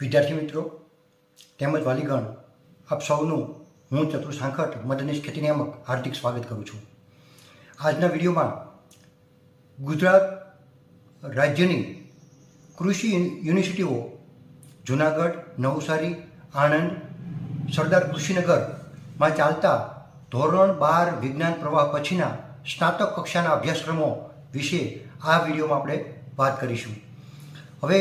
વિદ્યાર્થી મિત્રો, તેમજ વાલીગણ, આપ સૌનું હું ચતુર સાંખટ મદનીશ ખેતી નિયામક, હાર્દિક સ્વાગત કરું છું. આજના વિડીયોમાં ગુજરાત રાજ્યની કૃષિ યુનિવર્સિટીઓ, જુનાગઢ, નવસારી, આણંદ, સરદાર કૃષિનગરમાં ચાલતા ધોરણ બાર વિજ્ઞાન પ્રવાહ પછીના સ્નાતક કક્ષાના અભ્યાસક્રમો વિશે આ વિડીયોમાં આપણે વાત કરીશું. હવે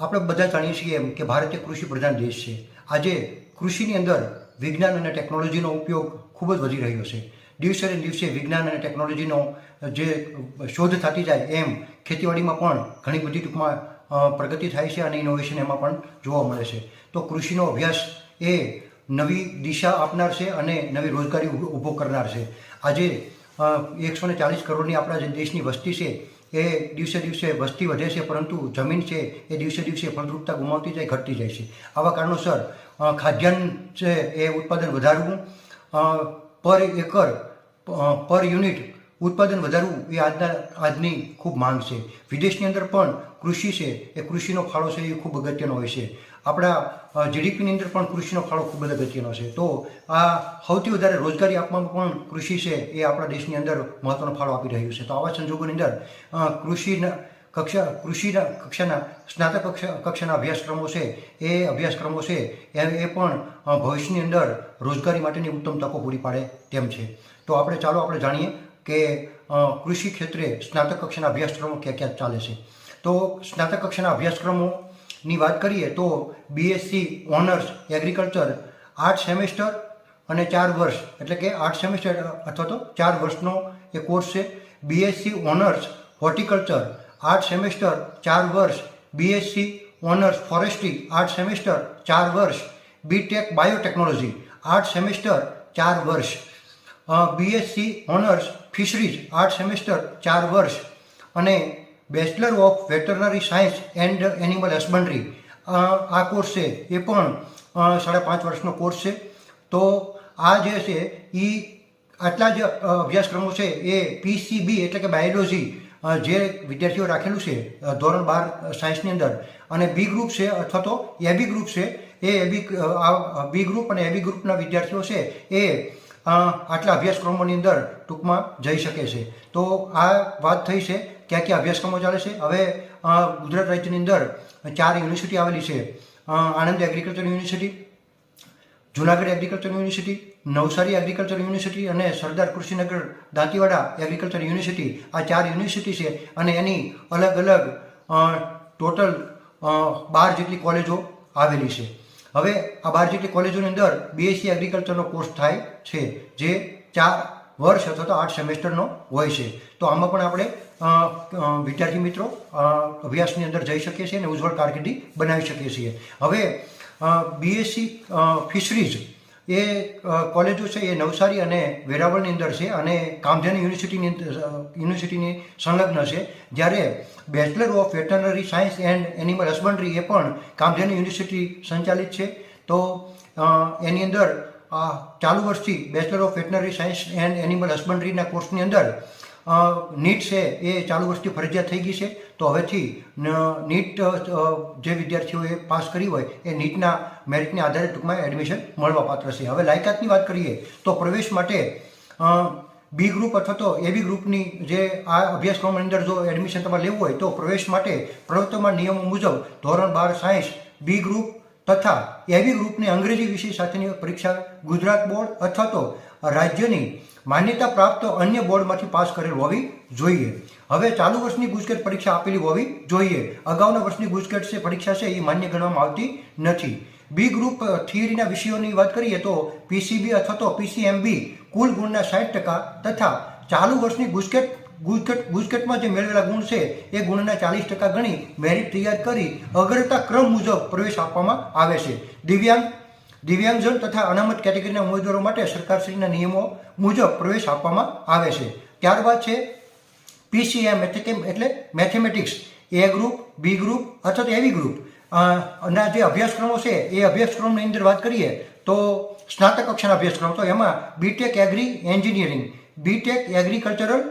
આપણે બધા જાણીએ છીએ એમ કે ભારત એક કૃષિ પ્રધાન દેશ છે. આજે કૃષિની અંદર વિજ્ઞાન અને ટેકનોલોજીનો ઉપયોગ ખૂબ જ વધી રહ્યો છે. દિવસે ને દિવસે વિજ્ઞાન અને ટેકનોલોજીનો જે શોધ થતી જાય એમ ખેતીવાડીમાં પણ ઘણી બધી ટૂંકમાં પ્રગતિ થાય છે અને ઇનોવેશન એમાં પણ જોવા મળે છે. તો કૃષિનો અભ્યાસ એ નવી દિશા આપનાર છે અને નવી રોજગારી ઊભો કરનાર છે. આજે એકસો ને ચાલીસ કરોડની આપણા જે દેશની વસ્તી છે એ દિવસે દિવસે વસ્તી વધે છે, પરંતુ જમીન છે, એ દિવસે દિવસે ફળદ્રુપતા ગુમાવતી જાય, ઘટતી જાય છે. આવા કારણોસર ખાદ્યાન્ન છે, એ ઉત્પાદન વધારવું પર એકર પર યુનિટ ઉત્પાદન વધારવું એ આજના, આજની ખૂબ માંગ છે. વિદેશની અંદર પણ કૃષિ છે, એ કૃષિનો ફાળો છે, એ ખૂબ અગત્યનો હોય છે. આપણા જીડીપીની અંદર પણ કૃષિનો ફાળો ખૂબ જ અગત્યનો છે. તો આ સૌથી વધારે રોજગારી આપવામાં પણ કૃષિ છે એ આપણા દેશની અંદર મહત્ત્વનો ફાળો આપી રહ્યું છે. તો આવા સંજોગોની અંદર કૃષિના કક્ષા, કૃષિના કક્ષાના, સ્નાતક કક્ષા, કક્ષાના અભ્યાસક્રમો છે, એ અભ્યાસક્રમો છે, એ પણ ભવિષ્યની અંદર રોજગારી માટેની ઉત્તમ તકો પૂરી પાડે તેમ છે. તો આપણે, ચાલો આપણે જાણીએ કે કૃષિ ક્ષેત્રે સ્નાતક કક્ષાના અભ્યાસક્રમો ક્યાં ક્યાં ચાલે છે. તો સ્નાતક કક્ષાના અભ્યાસક્રમોની વાત કરીએ તો બીએસસી ઓનર્સ એગ્રીકલ્ચર આઠ સેમેસ્ટર અને ચાર વર્ષ. એટલે કે આઠ સેમેસ્ટર અથવા તો ચાર વર્ષનો એ કોર્સ છે. બીએસસી ઓનર્સ હોર્ટિકલ્ચર આઠ સેમેસ્ટર ચાર વર્ષ. બીએસસી ઓનર્સ ફોરેસ્ટ્રી આઠ સેમેસ્ટર ચાર વર્ષ. બીટેક બાયોટેકનોલોજી આઠ સેમેસ્ટર ચાર વર્ષ. બીએસસી ઓનર્સ ફિશરીઝ આઠ સેમેસ્ટર ચાર વર્ષ. અને bachelor of veterinary science and animal husbandry આ કોર્સ છે. એ પણ સાડા પાંચ વર્ષનો કોર્સ છે. તો આ જે છે એ આટલા જે અભ્યાસક્રમો છે, એ પીસીબી એટલે કે બાયોલોજી જે વિદ્યાર્થીઓ રાખેલું છે ધોરણ બાર સાયન્સની અંદર. અને બી ગ્રુપ છે, અથવા તો એબી ગ્રુપ છે, એ એબી આ બી ગ્રુપ અને એબી ગ્રુપના વિદ્યાર્થીઓ છે, એ આટલા અભ્યાસક્રમોની અંદર ટૂંકમાં જઈ શકે છે. તો આ વાત થઈ છે, ક્યાં ક્યાં અભ્યાસક્રમો ચાલે છે? હવે ગુજરાત રાજ્યની અંદર ચાર યુનિવર્સિટી આવેલી છે. Anand agriculture university, Junagadh agriculture university, Navsari agriculture university અને સરદાર કૃષિનગર દાંતીવાડા એગ્રીકલ્ચર યુનિવર્સિટી આ ચાર યુનિવર્સિટી છે અને એની અલગ અલગ ટોટલ બાર જેટલી કોલેજો આવેલી છે. હવે આ બાર જેટલી કોલેજોની અંદર બીએસસી એગ્રીકલ્ચરનો કોર્સ થાય છે, જે ચાર વર્ષ અથવા તો આઠ સેમેસ્ટરનો હોય છે. તો આમાં પણ આપણે વિદ્યાર્થી મિત્રો અભ્યાસની અંદર જઈ શકીએ છીએ અને ઉજ્જવળ કારકિર્દી બનાવી શકીએ છીએ. હવે બીએસસી ફિશરીઝ એ કોલેજો છે, એ નવસારી અને વેરાવળની અંદર છે અને કામધેનુ યુનિવર્સિટીની યુનિવર્સિટીની સંલગ્ન છે. જ્યારે bachelor of veterinary science and animal husbandry એ પણ કામધેનુ યુનિવર્સિટી સંચાલિત છે. તો એની અંદર આ ચાલુ વર્ષથી bachelor of veterinary science and animal હસબન્ડરીના કોર્સની અંદર નીટ છે એ ચાલુ વર્ષથી ફરજિયાત થઈ ગઈ છે. તો હવેથી નીટ જે વિદ્યાર્થીઓએ પાસ કરી હોય એ નીટના મેરિટને આધારે ટૂંકમાં એડમિશન મળવાપાત્ર છે. હવે લાયકાતની વાત કરીએ તો પ્રવેશ માટે બી ગ્રુપ અથવા તો એબી ગ્રુપની જે આ અભ્યાસક્રમની અંદર જો એડમિશન તમારે લેવું હોય તો પ્રવેશ માટે પ્રવર્તમાન નિયમો મુજબ ધોરણ બાર સાયન્સ, બી ગ્રુપ તથા એવી ગ્રુપની અંગ્રેજી વિષય સાથેની પરીક્ષા ગુજરાત બોર્ડ અથવા તો રાજ્યની માન્યતા પ્રાપ્ત અન્ય બોર્ડમાંથી પાસ કરેલ હોવી જોઈએ. હવે ચાલુ વર્ષની ગુજકેટ પરીક્ષા આપેલી હોવી જોઈએ. અગાઉના વર્ષની ગુજકેટ છે પરીક્ષા છે એ માન્ય ગણવામાં આવતી નથી. બી ગ્રુપ થિયરીના વિષયોની વાત કરીએ તો પીસીબી અથવા તો પીસીએમબી કુલ ગુણના સાઠ ટકા તથા ચાલુ વર્ષની ગુજકેટ ગુજકેટ, ગુજકેટમાં જે મેળવેલા ગુણ છે એ ગુણના ચાલીસ ટકા ગણી મેરિટ તૈયાર કરી અગ્રતા ક્રમ મુજબ પ્રવેશ આપવામાં આવે છે. દિવ્યાંગ દિવ્યાંગજન તથા અનામત કેટેગરીના ઉમેદવારો માટે સરકારશ્રીના નિયમો મુજબ પ્રવેશ આપવામાં આવે છે. ત્યારબાદ છે પીસીએમ એટલે કે એટલે mathematics. A group, B group અથવા તો એવી ગ્રુપ. ના જે અભ્યાસક્રમો છે, એ અભ્યાસક્રમની અંદર વાત કરીએ તો સ્નાતક કક્ષાના અભ્યાસક્રમ. તો એમાં BTech agri engineering BTech agricultural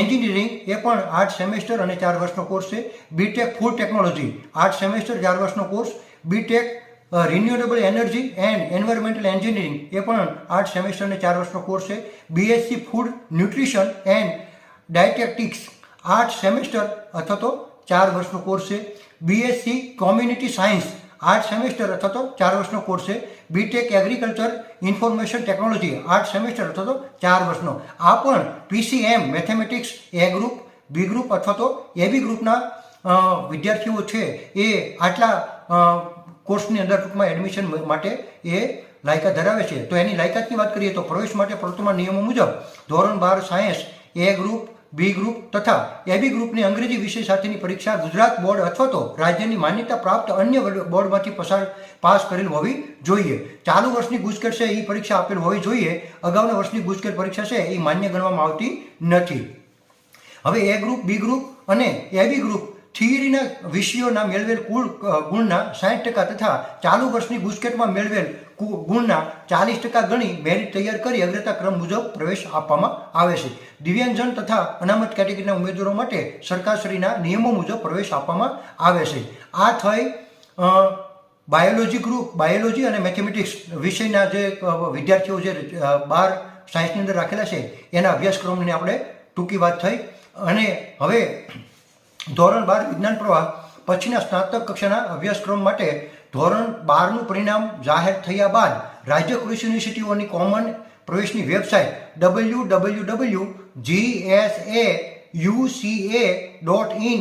engineering એ પણ આઠ સેમેસ્ટર અને ચાર વર્ષનો કોર્સ છે. બીટેક ફૂડ ટેકનોલોજી આઠ સેમેસ્ટર, ચાર વર્ષનો course. BTech renewable energy and environmental engineering એ પણ આઠ સેમેસ્ટરને ચાર વર્ષનો કોર્સ છે. BSc food nutrition and dietetics આઠ સેમેસ્ટર અથવા તો ચાર વર્ષનો કોર્સ છે. બીએસસી કોમ્યુનિટી સાયન્સ આઠ સેમેસ્ટર અથવા તો ચાર વર્ષનો કોર્સ છે. બીટેક એગ્રીકલ્ચર ઇન્ફોર્મેશન ટેકનોલોજી આઠ સેમેસ્ટર અથવા તો ચાર વર્ષનો. આ પણ PCM mathematics A group B group અથવા તો એબી ગ્રુપના વિદ્યાર્થીઓ છે એ આટલા કોર્સની અંદર ટૂંકમાં એડમિશન માટે એ લાયકાત ધરાવે છે. તો એની લાયકાતની વાત કરીએ તો પ્રવેશ માટે પ્રવર્તમાન નિયમો મુજબ ધોરણ બાર science A group B group તથા એબી ગ્રુપની અંગ્રેજી વિષય સાથેની પરીક્ષા ગુજરાત બોર્ડ અથવા તો રાજ્યની માન્યતા પ્રાપ્ત અન્ય બોર્ડમાંથી પસાર પાસ કરેલ હોવી જોઈએ. ચાલુ વર્ષની ગુજકેટ છે એ પરીક્ષા આપેલ હોવી જોઈએ. અગાઉના વર્ષની ગુજકેટ પરીક્ષા છે એ માન્ય ગણવામાં આવતી નથી. હવે એ ગ્રુપ બી ગ્રુપ અને એબી ગ્રુપ થિયરીના વિષયોના મેળવેલ કુલ ગુણના સાઠ ટકા તથા ચાલુ વર્ષની ગુસ્કેટમાં મેળવેલ ગુણના ચાલીસ ટકા ગણી મેરિટ તૈયાર કરી અગ્રતા ક્રમ મુજબ પ્રવેશ આપવામાં આવે છે. દિવ્યાંગજન તથા અનામત કેટેગરીના ઉમેદવારો માટે સરકારશ્રીના નિયમો મુજબ પ્રવેશ આપવામાં આવે છે. આ થઈ બાયોલોજી ગ્રુપ બાયોલોજી અને મેથેમેટિક્સ વિષયના જે વિદ્યાર્થીઓ જે બાર સાયન્સની અંદર રાખેલા છે, એના અભ્યાસક્રમની આપણે ટૂંકી વાત થઈ. અને હવે ધોરણ બાર વિજ્ઞાન પ્રવાહ, પછીના સ્નાતક કક્ષાના અભ્યાસક્રમ માટે ધોરણ બારનું પરિણામ જાહેર થયા બાદ રાજ્ય કૃષિ યુનિવર્સિટીઓની કોમન પ્રવેશની website W W W G S A UCA dot in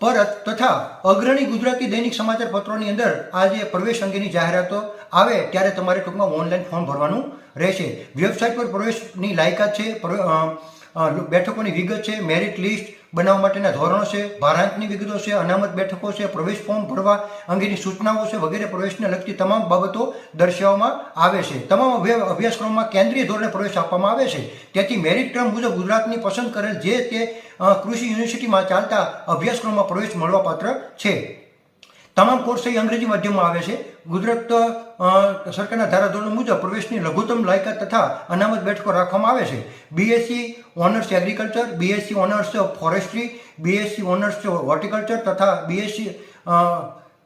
પરત તથા અગ્રણી ગુજરાતી દૈનિક સમાચાર પત્રોની અંદર આજે પ્રવેશ અંગેની જાહેરાતો આવે ત્યારે તમારે ટૂંકમાં ઓનલાઈન ફોર્મ ભરવાનું રહેશે. વેબસાઇટ પર પ્રવેશની લાયકાત છે બેઠકોની વિગત છે મેરિટ લિસ્ટ બનાવવા માટેના ધોરણો છે, ભારાંકની વિગતો છે, અનામત બેઠકો છે, પ્રવેશ ફોર્મ ભરવા અંગેની સૂચનાઓ છે, વગેરે પ્રવેશને લગતી તમામ બાબતો દર્શાવવામાં આવે છે. તમામ અભ્યાસક્રમમાં કેન્દ્રીય ધોરણે પ્રવેશ આપવામાં આવે છે. તેથી મેરિટ ક્રમ મુજબ ગુજરાતની પસંદ કરેલ જે તે કૃષિ યુનિવર્સિટીમાં ચાલતા અભ્યાસક્રમમાં પ્રવેશ મળવાપાત્ર છે. તમામ કોર્સ અંગ્રેજી માધ્યમમાં આવે છે. ગુજરાત સરકારના ધારાધોરણ મુજબ પ્રવેશની લઘુત્તમ લાયકાત તથા અનામત બેઠકો રાખવામાં આવે છે. BSc honours agriculture BSc honours forestry BSc honours horticulture તથા બીએસસી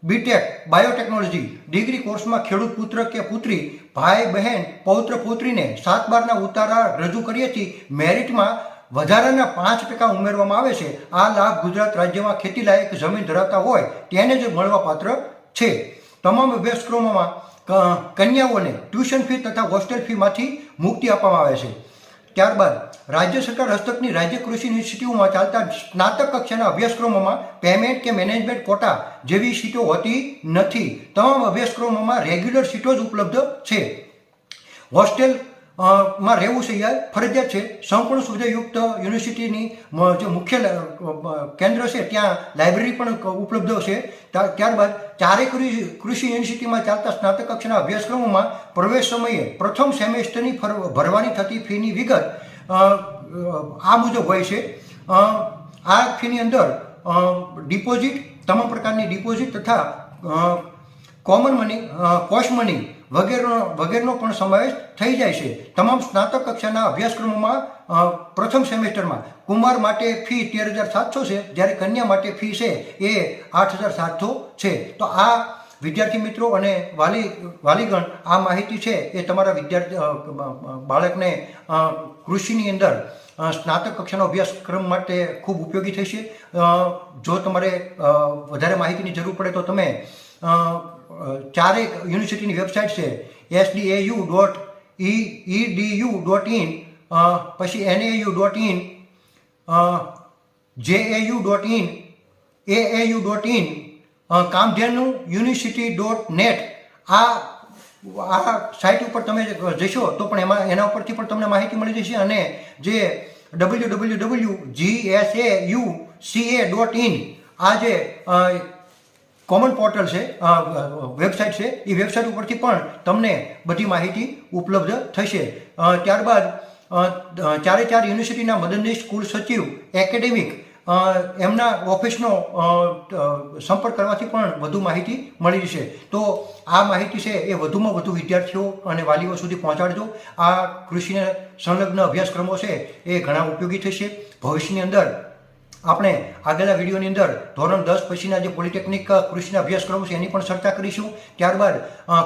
બીટેક બાયોટેકનોલોજી ડિગ્રી કોર્સમાં ખેડૂત પુત્ર કે પુત્રી, ભાઈ, બહેન, પૌત્ર, પુત્રીને સાત બારના ઉતારા રજૂ કરીએથી મેરિટમાં વધારાના પાંચ ટકા ઉમેરવામાં આવે છે. આ લાભ ગુજરાત રાજ્યમાં ખેતીલાયક જમીન ધરાવતા હોય, તેને જ મળવાપાત્ર છે. તમામ અભ્યાસક્રમોમાં કન્યાઓને ટ્યુશન ફી તથા હોસ્ટેલ ફીમાંથી મુક્તિ આપવામાં આવે છે. ત્યારબાદ રાજ્ય સરકાર હસ્તકની રાજ્ય કૃષિ યુનિવર્સિટીઓમાં ચાલતા સ્નાતક કક્ષાના અભ્યાસક્રમોમાં પેમેન્ટ કે મેનેજમેન્ટ કોટા જેવી સીટો હોતી નથી. તમામ અભ્યાસક્રમોમાં રેગ્યુલર સીટો જ ઉપલબ્ધ છે. હોસ્ટેલમાં રહેવું છે યાર, ફરજિયાત છે. સંપૂર્ણ સુવિધાયુક્ત યુનિવર્સિટીની જે મુખ્ય કેન્દ્ર છે, ત્યાં લાઇબ્રેરી પણ ઉપલબ્ધ છે. ત્યાર- ત્યારબાદ ચારે કૃષિ યુનિવર્સિટીમાં ચાલતા સ્નાતક કક્ષાના અભ્યાસક્રમોમાં પ્રવેશ સમયે પ્રથમ સેમેસ્ટરની ભરવાની થતી ફીની વિગત આ મુજબ હોય છે. આ ફીની અંદર ડિપોઝિટ, તમામ પ્રકારની ડિપોઝિટ તથા કોમન મની કોશ મની વગેરેનો વગેરેનો પણ સમાવેશ થઈ જાય છે. તમામ સ્નાતક કક્ષાના અભ્યાસક્રમોમાં પ્રથમ સેમેસ્ટરમાં કુમાર માટે ફી તેર હજાર સાતસો છે, જ્યારે કન્યા માટે ફી છે એ આઠ હજાર સાતસો છે. તો આ વિદ્યાર્થી મિત્રો અને વાલી, વાલીગણ, આ માહિતી છે એ તમારા વિદ્યાર્થી બાળકને કૃષિની અંદર સ્નાતક કક્ષાનો અભ્યાસક્રમ માટે ખૂબ ઉપયોગી થશે. જો તમારે વધારે માહિતીની જરૂર પડે તો તમે ચારેક યુનિવર્સિટીની વેબસાઇટ છે SDAU dot E EDU dot in પછી NAU dot in JAU dot in AAU dot in Kamdhenu university dot net આ આ સાઇટ ઉપર તમે જશો તો પણ એમાં, એના ઉપરથી પણ તમને માહિતી મળી જશે અને જે W W W G S A U C A dot in આ જે કોમન પોર્ટલ છે વેબસાઇટ છે એ વેબસાઇટ ઉપરથી પણ તમને બધી માહિતી ઉપલબ્ધ થશે. ત્યારબાદ ચારે ચાર યુનિવર્સિટીના મદદનીશ સ્કૂલ સચિવ એકેડેમિક એમના ઓફિસનો સંપર્ક કરવાથી પણ વધુ માહિતી મળી જશે. તો આ માહિતી છે એ વધુમાં વધુ વિદ્યાર્થીઓ અને વાલીઓ સુધી પહોંચાડજો. આ કૃષિને સંલગ્ન અભ્યાસક્રમો છે એ ઘણા ઉપયોગી થશે. ભવિષ્યની અંદર આપણે આગળના વિડીયોની અંદર ધોરણ દસ પછીના જે પોલિટેકનિક કૃષિના અભ્યાસક્રમો છે એની પણ ચર્ચા કરીશું. ત્યારબાદ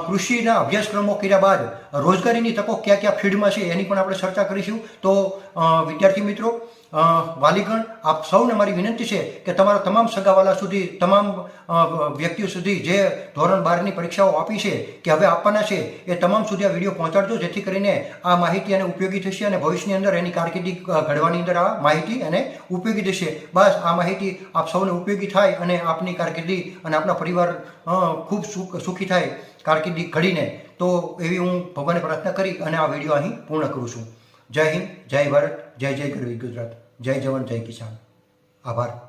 કૃષિના અભ્યાસક્રમો કર્યા બાદ રોજગારીની તકો કયા કયા ફિલ્ડમાં છે એની પણ આપણે ચર્ચા કરીશું. તો વિદ્યાર્થી મિત્રો વાલીગણ, આપ સૌને મારી વિનંતી છે કે તમારા તમામ સગાવાલા સુધી, તમામ વ્યક્તિઓ સુધી જે ધોરણ બારની પરીક્ષાઓ આપી છે, કે હવે આપવાના છે, એ તમામ સુધી આ વીડિયો પહોંચાડજો, જેથી કરીને આ માહિતી અને ઉપયોગી થશે અને ભવિષ્યની અંદર એની કારકિર્દી ઘડવાની અંદર આ માહિતી એને ઉપયોગી થશે. બસ, આ માહિતી આપ સૌને ઉપયોગી થાય અને આપની કારકિર્દી અને આપના પરિવાર ખૂબ સુખ, સુખી થાય કારકિર્દી ઘડીને. તો એવી હું ભગવાનને પ્રાર્થના કરી અને આ વીડિયો અહીં પૂર્ણ કરું છું. જય હિન્દ, જય ભારત. જય જય ગરવી ગુજરાત. જય જવાન જય કિસાન. આભાર.